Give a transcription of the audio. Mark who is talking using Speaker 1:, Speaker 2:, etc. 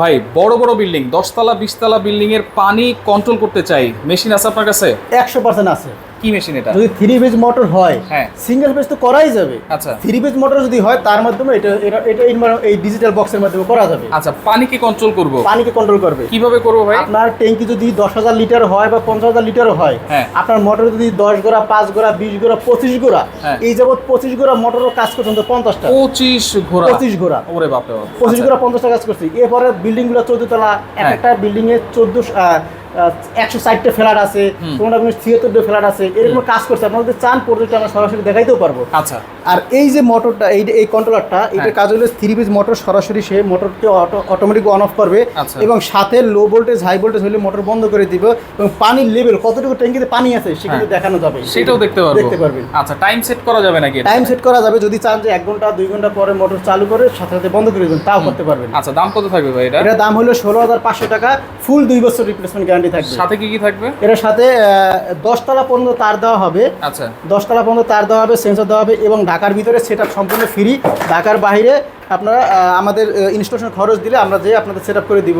Speaker 1: ভাই, বড় বড় বিল্ডিং, দশতলা, বিশতলা বিল্ডিং এর পানি কন্ট্রোল করতে চাই। মেশিন আছে আপনার কাছে?
Speaker 2: একশো পার্সেন্ট আছে।
Speaker 1: কি মেশিন এটা?
Speaker 2: যদি থ্রি পেজ মোটর হয়
Speaker 1: হ্যাঁ।
Speaker 2: সিঙ্গেল পেজ তো করাই যাবে।
Speaker 1: আচ্ছা।
Speaker 2: থ্রি পেজ মোটর যদি হয় তার মাধ্যমে এটা এটা এটা এই ডিজিটাল বক্সের মাধ্যমে করা যাবে।
Speaker 1: আচ্ছা পানিকে কন্ট্রোল করব।
Speaker 2: পানিকে কন্ট্রোল করবে।
Speaker 1: কীভাবে করব ভাই?
Speaker 2: আপনার ট্যাঙ্কি যদি দশ হাজার লিটার হয় বা পঞ্চাশ হাজার লিটারও হয়
Speaker 1: হ্যাঁ।
Speaker 2: আপনার মোটর যদি দশ গোড়া পাঁচ গোড়া বিশ গোড়া পঁচিশ গোড়া। এই যাবৎ পঁচিশ গোড়া মোটরও কাজ করছেন তো পঞ্চাশটা।
Speaker 1: পঁচিশ ঘোড়া
Speaker 2: পঁচিশ গোড়া।
Speaker 1: ওরে বাপ।
Speaker 2: পঁচিশ
Speaker 1: আচ্ছা,
Speaker 2: গোড়া পঞ্চাশটা কাজ করছি। এরপরে বিল্ডিংগুলো চোদ্দ তলা
Speaker 1: হ্যাঁ।
Speaker 2: একটা বিল্ডিং এ চোদ্দ একশো ষাটটা ফ্ল্যাট আছে। কোনো রকমের ছিয়াত্তরটা ফ্ল্যাট আছে এরকম কাজ করছে আপনারা যদি চান প্রজেক্ট আমরা সরাসরি দেখাইতেও পারব।
Speaker 1: আচ্ছা।
Speaker 2: আর এই যে মোটরটা এই এই কন্ট্রোলারটা এটা
Speaker 1: হ্যাঁ।
Speaker 2: কাজ হলো থ্রি পিস মোটর সরাসরি সে মোটরকে অটোমেটিক অন অফ করবে
Speaker 1: আচ্ছা।
Speaker 2: এবং সাথে লো ভোল্টেজ হাই ভোল্টেজ হলে মোটর বন্ধ করে দিবে এবং পানির লেভেল কতটুকু ট্যাঙ্কিতে পানি আছে সেটা
Speaker 1: হ্যাঁ।
Speaker 2: দেখানো যাবে।
Speaker 1: সেটাও দেখতে পারব।
Speaker 2: দেখতে পারবেন।
Speaker 1: আচ্ছা টাইম সেট করা যাবে নাকি
Speaker 2: টাইম সেট করা যাবে যদি চান যে এক ঘণ্টা দুই ঘণ্টা পরে মোটর চালু করে সাথে সাথে বন্ধ করে দেবেন তাও করতে পারবেন।
Speaker 1: আচ্ছা দাম কত থাকবে ভাই এটা?
Speaker 2: দাম হলো ষোলো হাজার পাঁচশো টাকা ফুল দুই বছর রিপ্লেসমেন্ট গ্যারান্টি থাকবে।
Speaker 1: সাথে কি কি থাকবে?
Speaker 2: এটার সাথে দশতলা পর্যন্ত তার দেওয়া হবে।
Speaker 1: আচ্ছা।
Speaker 2: দশতলা পর্যন্ত তার দেওয়া হবে সেন্সর দেওয়া হবে এবং ঢাকার ভিতরে সেট সম্পূর্ণ ফ্রি ঢাকার বাইরে আপনারা আমাদের ইনস্টলেশন খরচ দিলে আমরা যে আপনাদের সেট করে দিব।